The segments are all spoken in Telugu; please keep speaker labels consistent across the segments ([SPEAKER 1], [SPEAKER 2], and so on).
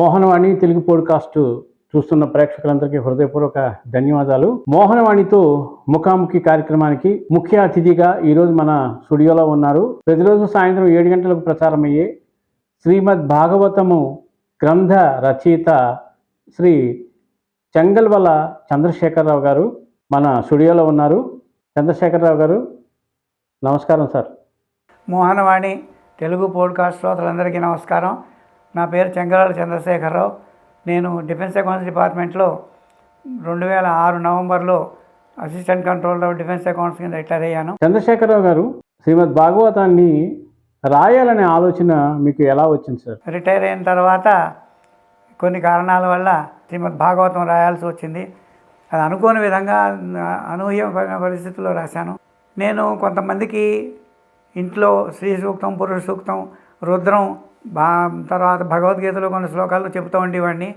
[SPEAKER 1] మోహనవాణి తెలుగు పోడ్కాస్ట్ చూస్తున్న ప్రేక్షకులందరికీ హృదయపూర్వక ధన్యవాదాలు. మోహనవాణితో ముఖాముఖి కార్యక్రమానికి ముఖ్య అతిథిగా ఈరోజు మన స్టూడియోలో ఉన్నారు. ప్రతిరోజు సాయంత్రం ఏడు గంటలకు ప్రచారమయ్యే శ్రీమద్ భాగవతము గ్రంథ రచయిత శ్రీ చెంగల్వల చంద్రశేఖరరావు గారు మన స్టూడియోలో ఉన్నారు. చంద్రశేఖరరావు గారు నమస్కారం సార్.
[SPEAKER 2] మోహనవాణి తెలుగు పోడ్కాస్ట్ శ్రోతలందరికీ నమస్కారం. నా పేరు చెంగరాల చంద్రశేఖరరావు. నేను డిఫెన్స్ అకౌంట్స్ డిపార్ట్మెంట్లో రెండు వేల ఆరు నవంబర్లో assistant controller of defence accounts కింద రిటైర్ అయ్యాను.
[SPEAKER 1] చంద్రశేఖరరావు గారు శ్రీమద్ భాగవతాన్ని రాయాలనే ఆలోచన మీకు ఎలా వచ్చింది సార్?
[SPEAKER 2] రిటైర్ అయిన తర్వాత కొన్ని కారణాల వల్ల శ్రీమద్ భాగవతం రాయాల్సి వచ్చింది. అది అనుకోని విధంగా అనూహ్యమైన పరిస్థితుల్లో రాశాను. నేను కొంతమందికి ఇంట్లో శ్రీ సూక్తం పురుష సూక్తం రుద్రం బా తర్వాత భగవద్గీతలో కొన్ని శ్లోకాలు చెబుతూ ఉండేవాడిని.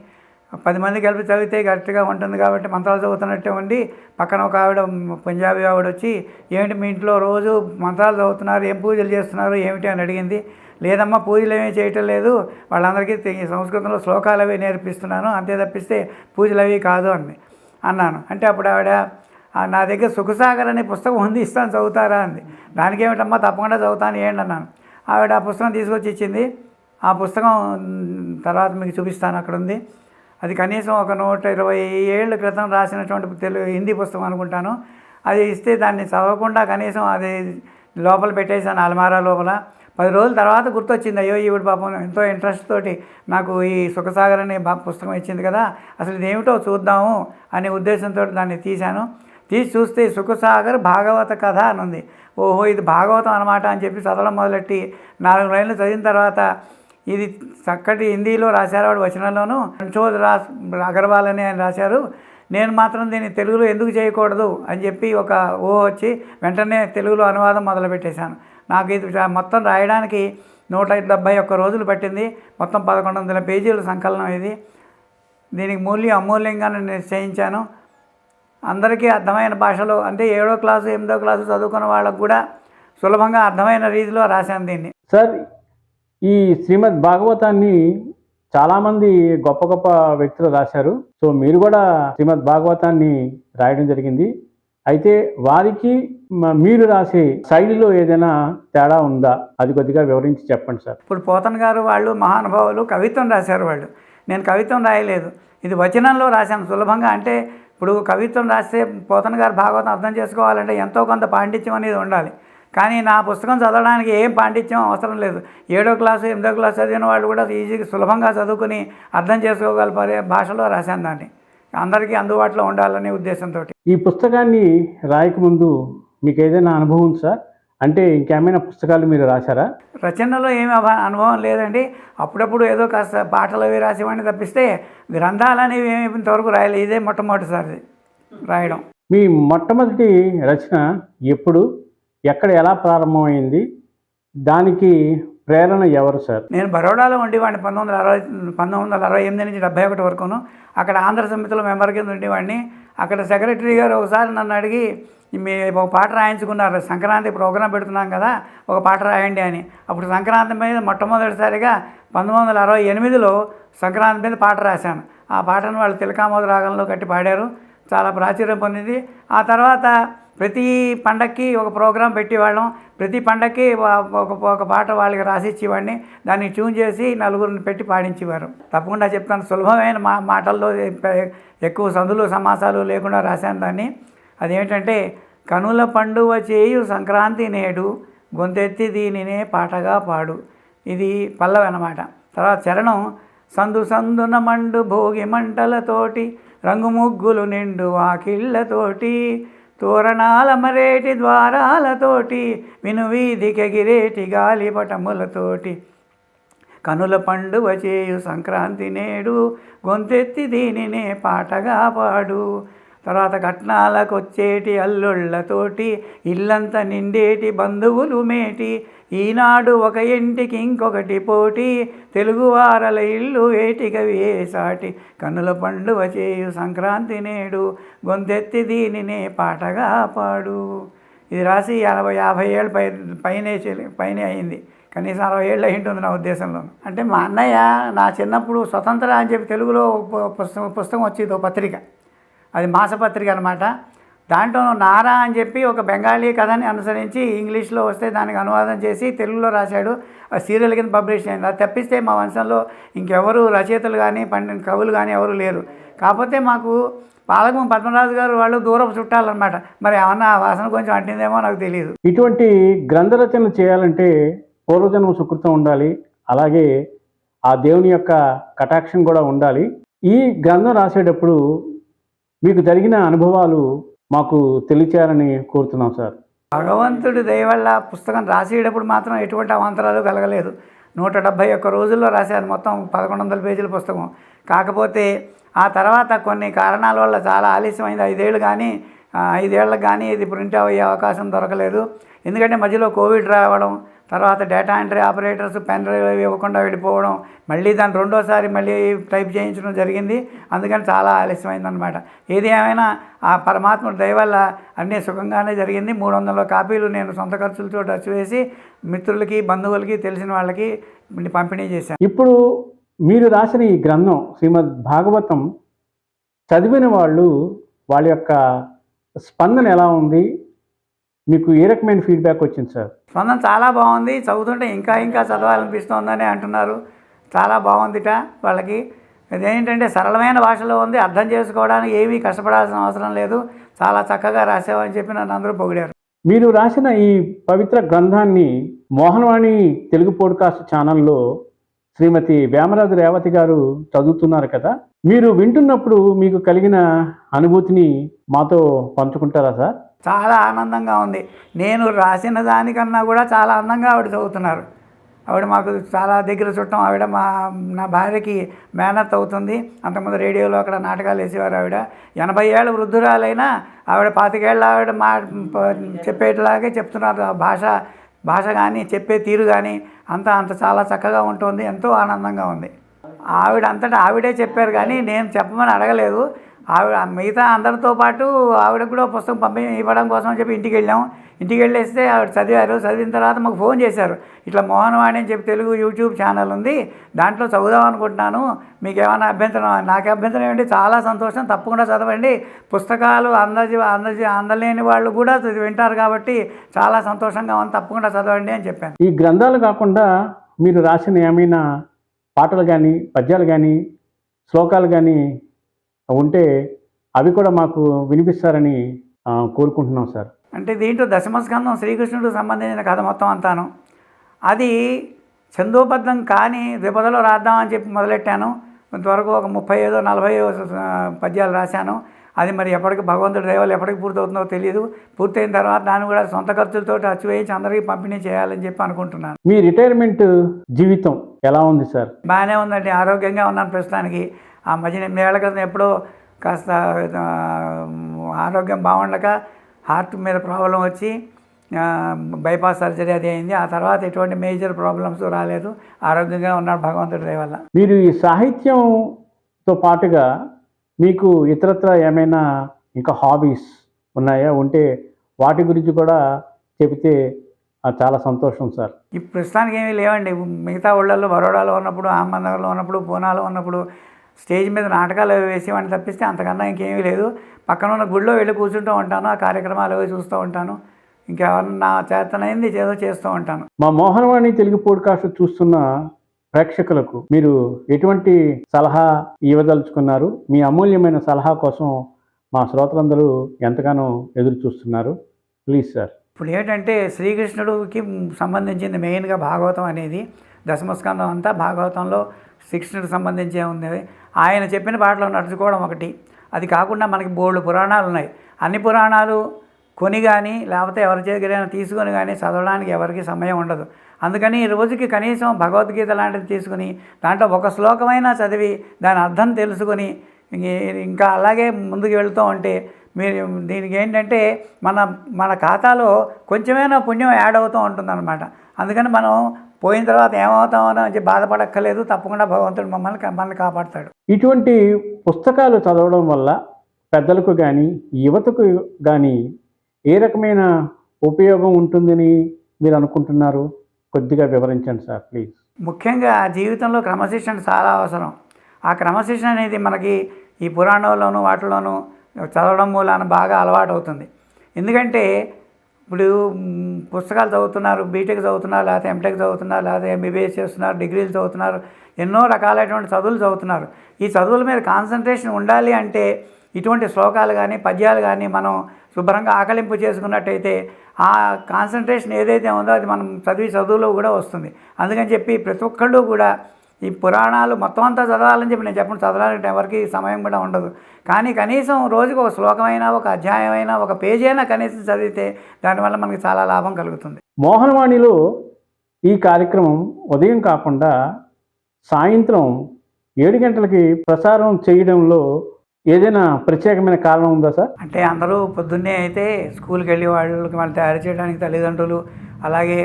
[SPEAKER 2] పది మంది కలిపి చదివితే గట్టిగా ఉంటుంది కాబట్టి మంత్రాలు చదువుతున్నట్టే ఉండి పక్కన ఒక ఆవిడ పంజాబీ ఆవిడ వచ్చి ఏమిటి మీ ఇంట్లో రోజు మంత్రాలు చదువుతున్నారు? ఏం పూజలు చేస్తున్నారు? ఏమిటి? అని అడిగింది. లేదమ్మా పూజలు ఏమీ చేయటం లేదు. వాళ్ళందరికీ సంస్కృతంలో శ్లోకాలు అవి నేర్పిస్తున్నాను. అంతే తప్పిస్తే పూజలు అవి కాదు అని అన్నాను. అంటే అప్పుడు ఆవిడ నా దగ్గర సుఖసాగర్ అనే పుస్తకం ఉంది ఇస్తాను చదువుతారా? అంది. దానికి ఏమిటమ్మా తప్పకుండా చదువుతాను ఏంటి? అన్నాను. ఆవిడ ఆ పుస్తకం తీసుకొచ్చి ఇచ్చింది. ఆ పుస్తకం తర్వాత మీకు చూపిస్తాను అక్కడ ఉంది అది కనీసం ఒక నూట ఇరవై ఏళ్ళ క్రితం రాసినటువంటి తెలుగు హిందీ పుస్తకం అనుకుంటాను. అది ఇస్తే దాన్ని చదవకుండా కనీసం అది లోపల పెట్టేశాను అల్మారా లోపల. పది రోజుల తర్వాత గుర్తొచ్చింది అయ్యో ఈవిడ పాపం ఎంతో ఇంట్రెస్ట్ తోటి నాకు ఈ సుఖసాగర్ అనే పుస్తకం ఇచ్చింది కదా అసలు ఇదేమిటో చూద్దాము అనే ఉద్దేశంతో దాన్ని తీశాను. తీసి చూస్తే సుఖసాగర్ భాగవత కథ అని ఉంది ఓహో ఇది భాగవతం అనమాట అని చెప్పి చదవడం మొదలెట్టి నాలుగు లైన్లు చదివిన తర్వాత ఇది చక్కటి హిందీలో రాశారు వాడు వచనంలోను. రణ్చోద్ రాస్ అగర్వాల్ అని ఆయన రాశారు. నేను మాత్రం దీన్ని తెలుగులో ఎందుకు చేయకూడదు అని చెప్పి ఒక ఓ వచ్చి వెంటనే తెలుగులో అనువాదం మొదలుపెట్టేశాను. నాకు ఇది మొత్తం రాయడానికి నూట డెబ్బై ఒక్క రోజులు పట్టింది. మొత్తం పదకొండు వందల పేజీల సంకలనం ఇది. దీనికి మూల్యం అమూల్యంగా నేను నిశ్చయించాను. అందరికీ అర్థమైన భాషలో అంటే ఏడో క్లాసు ఎనిమిదో క్లాసు చదువుకున్న వాళ్ళకు కూడా సులభంగా అర్థమైన రీతిలో రాశాను దీన్ని.
[SPEAKER 1] సార్ ఈ శ్రీమద్ భాగవతాన్ని చాలామంది గొప్ప గొప్ప వ్యక్తులు రాశారు. సో మీరు కూడా శ్రీమద్ భాగవతాన్ని రాయడం జరిగింది. అయితే వారికి మీరు రాసే శైలిలో ఏదైనా తేడా ఉందా? అది కొద్దిగా వివరించి చెప్పండి సార్.
[SPEAKER 2] ఇప్పుడు పోతన్ గారు వాళ్ళు మహానుభావులు కవిత్వం రాశారు వాళ్ళు. నేను కవిత్వం రాయలేదు. ఇది వచనంలో రాశాను సులభంగా. అంటే ఇప్పుడు కవిత్వం రాస్తే పోతన్ గారు భాగవతం అర్థం చేసుకోవాలంటే ఎంతో కొంత పాండిత్యం అనేది ఉండాలి. కానీ నా పుస్తకం చదవడానికి ఏం పాండిత్యం అవసరం లేదు. ఏడో క్లాసు ఎనిమిదో క్లాసు చదివిన వాళ్ళు కూడా ఈజీగా సులభంగా చదువుకుని అర్థం చేసుకోగలపారే భాషలో రాశాను దాన్ని. అందరికీ అందుబాటులో ఉండాలనే ఉద్దేశంతో
[SPEAKER 1] ఈ పుస్తకాన్ని రాయకముందు మీకు ఏదైనా అనుభవం ఉంది సార్? అంటే ఇంకేమైనా పుస్తకాలు మీరు రాశారా?
[SPEAKER 2] రచనలో ఏమి అనుభవం లేదండి. అప్పుడప్పుడు ఏదో కాస్త పాటలు అవి రాసేవాడిని తప్పిస్తే గ్రంథాలు అనేవి ఏమి ఇంతవరకు రాయలేదు. ఇదే మొట్టమొదటిసారి రాయడం.
[SPEAKER 1] మీ మొట్టమొదటి రచన ఎప్పుడు? ఎక్కడ ఎలా ప్రారంభమైంది? దానికి ప్రేరణ ఎవరు సార్?
[SPEAKER 2] నేను బరోడాలో ఉండేవాడిని పంతొమ్మిది వందల అరవై పంతొమ్మిది వందల అరవై ఎనిమిది నుంచి డెబ్బై ఒకటి వరకును. అక్కడ ఆంధ్ర సమితిలో మెంబర్ కింద ఉండేవాడిని. అక్కడ సెక్రటరీ గారు ఒకసారి నన్ను అడిగి మీ ఒక పాట రాయించుకున్నారు. సంక్రాంతి ప్రోగ్రాం పెడుతున్నాం కదా ఒక పాట రాయండి అని. అప్పుడు సంక్రాంతి మీద మొట్టమొదటిసారిగా పంతొమ్మిది వందల అరవై ఎనిమిదిలో సంక్రాంతి మీద పాట రాశాను. ఆ పాటను వాళ్ళు తిలకామోద రాగంలో కట్టి పాడారు. చాలా ప్రాచుర్యం పొందింది. ఆ తర్వాత ప్రతి పండక్కి ఒక ప్రోగ్రాం పెట్టేవాళ్ళం. ప్రతి పండక్కి ఒక ఒక పాట వాళ్ళకి రాసి ఇచ్చేవాడిని. దాన్ని ట్యూన్ చేసి నలుగురిని పెట్టి పాడించేవారు. తప్పకుండా చెప్తాను. సులభమైన మా మాటల్లో ఎక్కువ సందులు సమాసాలు లేకుండా రాశాను దాన్ని. అదేమిటంటే కనుల పండువ చేయు సంక్రాంతి నేడు గొంతెత్తి దీనినే పాటగా పాడు. ఇది పల్లవి అనమాట తర్వాత చరణం సందు సందున మండు భోగి మంటలతోటి రంగు ముగ్గులు నిండు వాకిళ్ళతోటి తోరణాల మరేటి ద్వారాలతోటి విను వీధికెగిరేటి గాలిపటములతోటి కనుల పండువ చేయు సంక్రాంతి నేడు గొంతెత్తి దీనినే పాటగా పాడు. తర్వాత కట్నాలకు వచ్చేటి అల్లుళ్ళతోటి ఇల్లంతా నిండేటి బంధువులు మేటి ఈనాడు ఒక ఇంటికి ఇంకొకటి పోటీ తెలుగువారల ఇల్లు ఏటికవి ఏ సాటి కన్నుల పండువ చేయు సంక్రాంతి నేడు గొంతెత్తి దీనినే పాటగా పాడు. ఇది రాసి అరవై యాభై ఏళ్ళ పై పైనే పైనే అయింది. కనీసం అరవై ఏళ్ళు అయింటుంది నా ఉద్దేశంలో. అంటే మా అన్నయ్య నా చిన్నప్పుడు స్వతంత్ర అని చెప్పి తెలుగులో పుస్తకం పుస్తకం వచ్చేది ఒక పత్రిక. అది మాసపత్రిక అనమాట దాంట్లో నారా అని చెప్పి ఒక బెంగాలీ కథని అనుసరించి ఇంగ్లీష్లో వస్తే దానికి అనువాదం చేసి తెలుగులో రాశాడు. ఆ సీరియల్ కింద పబ్లిష్ అయింది. అది తప్పిస్తే మా వంశంలో ఇంకెవరు రచయితలు కానీ పండిన కవులు కానీ ఎవరు లేరు. కాకపోతే మాకు పాలకం పద్మరాజు గారు వాళ్ళు దూరపు చుట్టాలన్నమాట. మరి ఏమన్నా వాసన కొంచెం అంటిందేమో నాకు తెలియదు
[SPEAKER 1] ఇటువంటి గ్రంథరచన చేయాలంటే పూర్వజన్మ సుకృతం ఉండాలి. అలాగే ఆ దేవుని యొక్క కటాక్షం కూడా ఉండాలి. ఈ గ్రంథం రాసేటప్పుడు మీకు జరిగిన అనుభవాలు మాకు తెలియచేయాలని కోరుతున్నాం సార్.
[SPEAKER 2] భగవంతుడి దయవల్ల పుస్తకం రాసేటప్పుడు మాత్రం ఎటువంటి అవాంతరాలు కలగలేదు. నూట డెబ్భై ఒక్క రోజుల్లో రాశాను మొత్తం పదకొండు వందల పేజీల పుస్తకం. కాకపోతే ఆ తర్వాత కొన్ని కారణాల వల్ల చాలా ఆలస్యమైంది. ఐదేళ్ళు కానీ ఐదేళ్ళకి కానీ ఇది ప్రింట్ అయ్యే అవకాశం దొరకలేదు. ఎందుకంటే మధ్యలో కోవిడ్ రావడం తర్వాత data entry operators pen drive ఇవ్వకుండా వెళ్ళిపోవడం మళ్ళీ దాన్ని రెండోసారి మళ్ళీ టైప్ చేయించడం జరిగింది. అందుకని చాలా ఆలస్యమైందనమాట ఏది ఏమైనా ఆ పరమాత్మ దయ వల్ల అన్నీ సుఖంగానే జరిగింది. మూడు వందల కాపీలు నేను సొంత ఖర్చులతో టచ్ వేసి మిత్రులకి బంధువులకి తెలిసిన వాళ్ళకి పంపిణీ చేశాను.
[SPEAKER 1] ఇప్పుడు మీరు రాసిన ఈ గ్రంథం శ్రీమద్ భాగవతం చదివిన వాళ్ళు వాళ్ళ యొక్క స్పందన ఎలా ఉంది? మీకు ఏ రకమైన ఫీడ్బ్యాక్ వచ్చింది సార్?
[SPEAKER 2] స్పందన చాలా బాగుంది. చదువుతుంటే ఇంకా ఇంకా చదవాలనిపిస్తోందని అంటున్నారు. చాలా బాగుందిట వాళ్ళకి. అదేంటంటే సరళమైన భాషలో ఉంది. అర్థం చేసుకోవడానికి ఏమీ కష్టపడాల్సిన అవసరం లేదు. చాలా చక్కగా రాసావని చెప్పి నన్ను అందరూ పొగిడారు.
[SPEAKER 1] మీరు రాసిన ఈ పవిత్ర గ్రంథాన్ని మోహనవాణి తెలుగు పోడ్కాస్ట్ ఛానల్లో శ్రీమతి వేమరాజు రేవతి గారు చదువుతున్నారు కదా? మీరు వింటున్నప్పుడు మీకు కలిగిన అనుభూతిని మాతో పంచుకుంటారా సార్?
[SPEAKER 2] చాలా ఆనందంగా ఉంది. నేను రాసిన దానికన్నా కూడా చాలా అందంగా ఆవిడ చదువుతున్నారు. ఆవిడ మాకు చాలా దగ్గర చుట్టం ఆవిడ మా నా భార్యకి మేనత్ అవుతుంది. అంతకుముందు రేడియోలో అక్కడ నాటకాలు వేసేవారు ఆవిడ. ఎనభై ఏళ్ళ వృద్ధురాలైనా ఆవిడ పాతికేళ్ళ ఆవిడ మా చెప్పేట్లాగే చెప్తున్నారు. ఆ భాష భాష కానీ చెప్పే తీరు కానీ అంతా అంత చాలా చక్కగా ఉంటుంది. ఎంతో ఆనందంగా ఉంది. ఆవిడ అంతటా ఆవిడే చెప్పారు కానీ నేను చెప్పమని అడగలేదు. ఆవిడ మిగతా అందరితో పాటు ఆవిడ కూడా పుస్తకం పంపి ఇవ్వడం కోసం చెప్పి ఇంటికి వెళ్ళాం. ఇంటికి వెళ్ళేస్తే ఆవిడ చదివారు చదివిన తర్వాత మాకు ఫోన్ చేశారు. ఇట్లా మోహనవాణి అని చెప్పి తెలుగు యూట్యూబ్ ఛానల్ ఉంది. దాంట్లో చదువుదాం అనుకుంటున్నాను. మీకు ఏమైనా అభ్యంతరం? నాకు అభ్యంతరం ఏంటి చాలా సంతోషం. తప్పకుండా చదవండి. పుస్తకాలు అందజ అందజ అందలేని వాళ్ళు కూడా వింటారు కాబట్టి చాలా సంతోషంగా ఉంది. తప్పకుండా చదవండి అని చెప్పాను.
[SPEAKER 1] ఈ గ్రంథాలు కాకుండా మీరు రాసిన ఏమైనా పాటలు కానీ పద్యాలు కానీ శ్లోకాలు కానీ ఉంటే అవి కూడా మాకు వినిపిస్తారని కోరుకుంటున్నాం సార్.
[SPEAKER 2] అంటే దీంట్లో దశమస్కందం శ్రీకృష్ణుడికి సంబంధించిన కథ మొత్తం అంతాను. అది చందోబద్ధం కానీ ద్విపదలో రాద్దామని చెప్పి మొదలెట్టాను. ఇంతవరకు ఒక ముప్పై ఐదో నలభై పద్యాలు రాశాను. అది మరి ఎప్పటికి భగవంతుడి దైవాలు ఎప్పటికి పూర్తవుతుందో తెలియదు పూర్తయిన తర్వాత దాన్ని కూడా సొంత ఖర్చులతో అచ్చు వేయించి అందరికీ పంపిణీ చేయాలని చెప్పి అనుకుంటున్నాను.
[SPEAKER 1] మీ రిటైర్మెంట్ జీవితం ఎలా ఉంది సార్?
[SPEAKER 2] బాగానే ఉందండి. ఆరోగ్యంగా ఉన్నాను ప్రస్తుతానికి. ఆ మధ్య ఎనిమిదేళ్ళ క్రితం ఎప్పుడో కాస్త ఆరోగ్యం బాగుండక హార్ట్ మీద ప్రాబ్లం వచ్చి బైపాస్ సర్జరీ అది అయింది. ఆ తర్వాత ఎటువంటి మేజర్ ప్రాబ్లమ్స్ రాలేదు. ఆరోగ్యంగా ఉన్నాడు భగవంతుడి దయ వల్ల.
[SPEAKER 1] మీరు ఈ సాహిత్యంతో పాటుగా మీకు ఇతరత్ర ఏమైనా ఇంకా హాబీస్ ఉన్నాయా? ఉంటే వాటి గురించి కూడా చెబితే చాలా సంతోషం సార్.
[SPEAKER 2] ఈ ప్రస్తుతానికి ఏమీ లేవండి. మిగతా ఊళ్ళల్లో బరోడాలో ఉన్నప్పుడు అహ్మద్నగర్లో ఉన్నప్పుడు పూనాలో ఉన్నప్పుడు స్టేజ్ మీద నాటకాలు వేసేవాడిని తప్పిస్తే అంతకన్నా ఇంకేమీ లేదు. పక్కన ఉన్న గుడిలో వెళ్ళి కూర్చుంటూ ఉంటాను ఆ కార్యక్రమాలు అవి చూస్తూ ఉంటాను. ఇంకెవరన్నా చేతనైంది ఏదో చేస్తూ ఉంటాను.
[SPEAKER 1] మా మోహనవాణి తెలుగు పోడ్కాస్ట్ చూస్తున్న ప్రేక్షకులకు మీరు ఎటువంటి సలహా ఇవ్వదలుచుకున్నారు? మీ అమూల్యమైన సలహా కోసం మా శ్రోతలందరూ ఎంతగానో ఎదురు చూస్తున్నారు. ప్లీజ్ సార్
[SPEAKER 2] ఇప్పుడు ఏంటంటే శ్రీకృష్ణుడికి సంబంధించింది మెయిన్గా భాగవతం అనేది. దశమస్కందం అంతా భాగవతంలో శిక్షణకు సంబంధించే ఉంది ఆయన చెప్పిన పాటలో నడుచుకోవడం ఒకటి. అది కాకుండా మనకి బోల్డ్ పురాణాలు ఉన్నాయి. అన్ని పురాణాలు కొని కానీ లేకపోతే ఎవరి దగ్గరైనా తీసుకొని కానీ చదవడానికి ఎవరికి సమయం ఉండదు. అందుకని ఈ రోజుకి కనీసం భగవద్గీత లాంటిది తీసుకుని దాంట్లో ఒక శ్లోకమైనా చదివి దాని అర్థం తెలుసుకొని ఇంకా అలాగే ముందుకు వెళుతూ ఉంటే మీరు దీనికి ఏంటంటే మన మన ఖాతాలో కొంచెమైనా పుణ్యం యాడ్ అవుతూ ఉంటుందన్నమాట. అందుకని మనం పోయిన తర్వాత ఏమవుతామో అని బాధపడక్కర్లేదు తప్పకుండా భగవంతుడు మమ్మల్ని మనల్ని కాపాడతాడు.
[SPEAKER 1] ఇటువంటి పుస్తకాలు చదవడం వల్ల పెద్దలకు కానీ యువతకు కానీ ఏ రకమైన ఉపయోగం ఉంటుందని మీరు అనుకుంటున్నారు? కొద్దిగా వివరించండి సార్ ప్లీజ్.
[SPEAKER 2] ముఖ్యంగా జీవితంలో క్రమశిక్షణ చాలా అవసరం. ఆ క్రమశిక్షణ అనేది మనకి ఈ పురాణంలోను వాటిలోనూ చదవడం మూలాన బాగా అలవాటు అవుతుంది ఎందుకంటే ఇప్పుడు పుస్తకాలు చదువుతున్నారు బీటెక్ చదువుతున్నారు లేకపోతే ఎంటెక్ చదువుతున్నారు లేకపోతే ఎంబీబీఎస్ చేస్తున్నారు డిగ్రీలు చదువుతున్నారు ఎన్నో రకాలైనటువంటి చదువులు చదువుతున్నారు. ఈ చదువుల మీద కాన్సన్ట్రేషన్ ఉండాలి అంటే ఇటువంటి శ్లోకాలు కానీ పద్యాలు కానీ మనం శుభ్రంగా ఆకలింపు చేసుకున్నట్టయితే ఆ కాన్సన్ట్రేషన్ ఏదైతే ఉందో అది మనం చదివి చదువులో కూడా వస్తుంది. అందుకని చెప్పి ప్రతి ఒక్కళ్ళు కూడా ఈ పురాణాలు మొత్తం అంతా చదవాలని చెప్పి నేను చెప్పను. చదవాలంటే ఎవరికి సమయం కూడా ఉండదు. కానీ కనీసం రోజుకు ఒక శ్లోకమైనా ఒక అధ్యాయమైనా ఒక పేజీ అయినా కనీసం చదివితే దానివల్ల మనకి చాలా లాభం కలుగుతుంది.
[SPEAKER 1] మోహనవాణిలో ఈ కార్యక్రమం ఉదయం కాకుండా సాయంత్రం ఏడు గంటలకి ప్రసారం చేయడంలో ఏదైనా ప్రత్యేకమైన కారణం ఉందా సార్?
[SPEAKER 2] అంటే అందరూ పొద్దున్నే అయితే స్కూల్కి వెళ్ళి వాళ్ళకి వాళ్ళు తయారు చేయడానికి తల్లిదండ్రులు అలాగే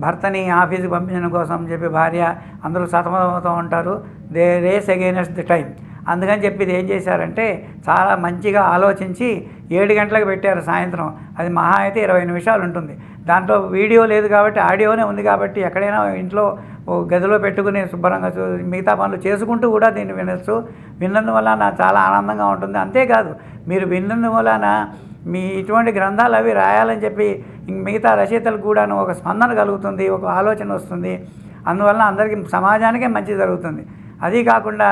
[SPEAKER 2] భర్తని ఆఫీస్కి పంపించడం కోసం చెప్పి భార్య అందరూ సతమతమవుతూ ఉంటారు. The race against the time అందుకని చెప్పి ఇది ఏం చేశారంటే చాలా మంచిగా ఆలోచించి ఏడు గంటలకు పెట్టారు సాయంత్రం. అది మహా అయితే ఇరవై నిమిషాలు ఉంటుంది. దాంట్లో వీడియో లేదు కాబట్టి ఆడియోనే ఉంది కాబట్టి ఎక్కడైనా ఇంట్లో గదిలో పెట్టుకుని శుభ్రంగా చూ- మిగతా పనులు చేసుకుంటూ కూడా దీన్ని వినొచ్చు. విన్నందువల్ల నాకు చాలా ఆనందంగా ఉంటుంది. అంతేకాదు మీరు విన్నందువలన మీ ఇటువంటి గ్రంథాలు అవి రాయాలని చెప్పి మిగతా రచయితలకు కూడాను ఒక స్పందన కలుగుతుంది ఒక ఆలోచన వస్తుంది. అందువలన అందరికీ సమాజానికే మంచి జరుగుతుంది. అది కాకుండా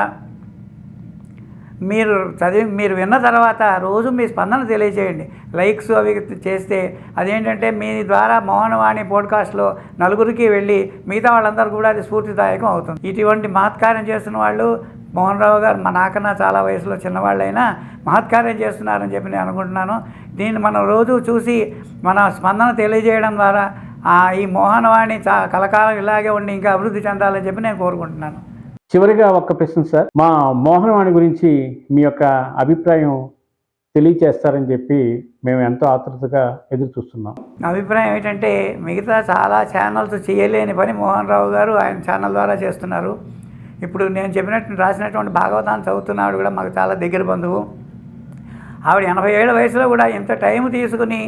[SPEAKER 2] మీరు చదివి మీరు విన్న తర్వాత రోజు మీ స్పందన తెలియజేయండి లైక్స్ అవి చేస్తే అదేంటంటే మీ ద్వారా మోహనవాణి పోడ్కాస్ట్లో నలుగురికి వెళ్ళి మిగతా వాళ్ళందరూ కూడా అది స్ఫూర్తిదాయకం అవుతుంది. ఇటువంటి మహత్కార్యం చేస్తున్న వాళ్ళు మోహన్ రావు గారు మా నాకన్నా చాలా వయసులో చిన్నవాళ్ళైనా మహత్కార్యం చేస్తున్నారని చెప్పి నేను అనుకుంటున్నాను. దీన్ని మనం రోజు చూసి మన స్పందన తెలియజేయడం ద్వారా ఈ మోహనవాణి చా కలకాలం ఇలాగే ఉండి ఇంకా అభివృద్ధి చెందాలని చెప్పి నేను కోరుకుంటున్నాను.
[SPEAKER 1] చివరిగా ఒక్క ప్రశ్న సార్. మా మోహనవాణి గురించి మీ యొక్క అభిప్రాయం తెలియచేస్తారని చెప్పి మేము ఎంతో ఆతృతగా ఎదురు చూస్తున్నాం.
[SPEAKER 2] నా అభిప్రాయం ఏంటంటే మిగతా చాలా ఛానల్స్ చేయలేని పని మోహన్ రావు గారు ఆయన ఛానల్ ద్వారా చేస్తున్నారు. ఇప్పుడు నేను చెప్పినట్టు రాసినటువంటి భాగవతాన్ని చదువుతున్నాడు కూడా మాకు చాలా దగ్గర బంధువు. ఆవిడ ఎనభై ఏళ్ళ వయసులో కూడా ఇంత టైం తీసుకుని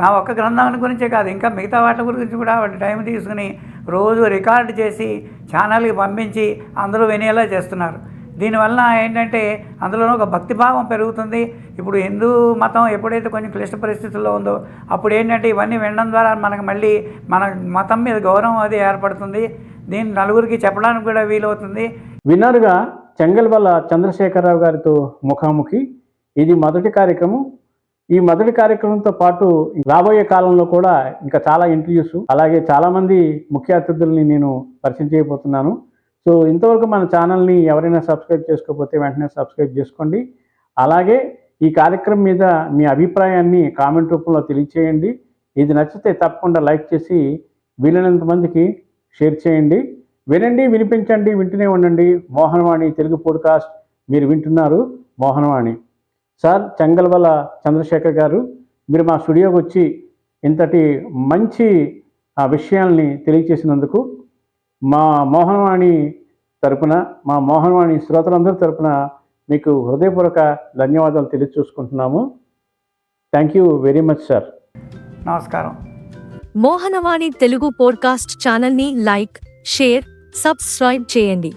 [SPEAKER 2] నా ఒక్క గ్రంథం గురించే కాదు ఇంకా మిగతా వాటి గురించి కూడా ఆవిడ టైం తీసుకుని రోజు రికార్డు చేసి ఛానల్కి పంపించి అందరూ వినేలా చేస్తున్నారు. దీనివల్ల ఏంటంటే అందులోనూ ఒక భక్తిభావం పెరుగుతుంది. ఇప్పుడు హిందూ మతం ఎప్పుడైతే కొంచెం క్లిష్ట పరిస్థితుల్లో ఉందో అప్పుడు ఏంటంటే ఇవన్నీ వినడం ద్వారా మనకు మళ్ళీ మన మతం మీద గౌరవం అది ఏర్పడుతుంది. దీన్ని నలుగురికి చెప్పడానికి కూడా వీలవుతుంది.
[SPEAKER 1] విన్నారుగా చెంగల్వల్ల చంద్రశేఖరరావు గారితో ముఖాముఖి? ఇది మొదటి కార్యక్రమం. ఈ మొదటి కార్యక్రమంతో పాటు రాబోయే కాలంలో కూడా ఇంకా చాలా ఇంటర్వ్యూస్ అలాగే చాలామంది ముఖ్య అతిథుల్ని నేను పరిచయం చేయబోతున్నాను. సో ఇంతవరకు మన ఛానల్ని ఎవరైనా సబ్స్క్రైబ్ చేసుకోకపోతే వెంటనే సబ్స్క్రైబ్ చేసుకోండి. అలాగే ఈ కార్యక్రమం మీద మీ అభిప్రాయాన్ని కామెంట్ రూపంలో తెలియచేయండి. ఇది నచ్చితే తప్పకుండా లైక్ చేసి వీలైనంత మందికి షేర్ చేయండి. వినండి వినిపించండి వింటూనే ఉండండి. మోహనవాణి తెలుగు పోడ్కాస్ట్. మీరు వింటున్నారు మోహనవాణి. సార్ చెంగల్వల చంద్రశేఖర్ గారు మీరు మా స్టూడియోకి వచ్చి ఇంతటి మంచి ఆ విషయాల్ని తెలియచేసినందుకు మా మోహనవాణి తరపున మా మోహనవాణి శ్రోతలందరి తరపున మీకు హృదయపూర్వక ధన్యవాదాలు తెలియచూసుకుంటున్నాము thank you very much sir
[SPEAKER 2] నమస్కారం.
[SPEAKER 3] మోహనవాణి తెలుగు పోడ్కాస్ట్ ఛానల్ని లైక్ షేర్ సబ్స్క్రైబ్ చేయండి.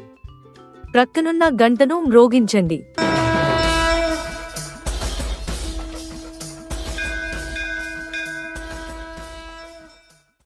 [SPEAKER 3] ప్రక్కనున్న గంటను మ్రోగించండి.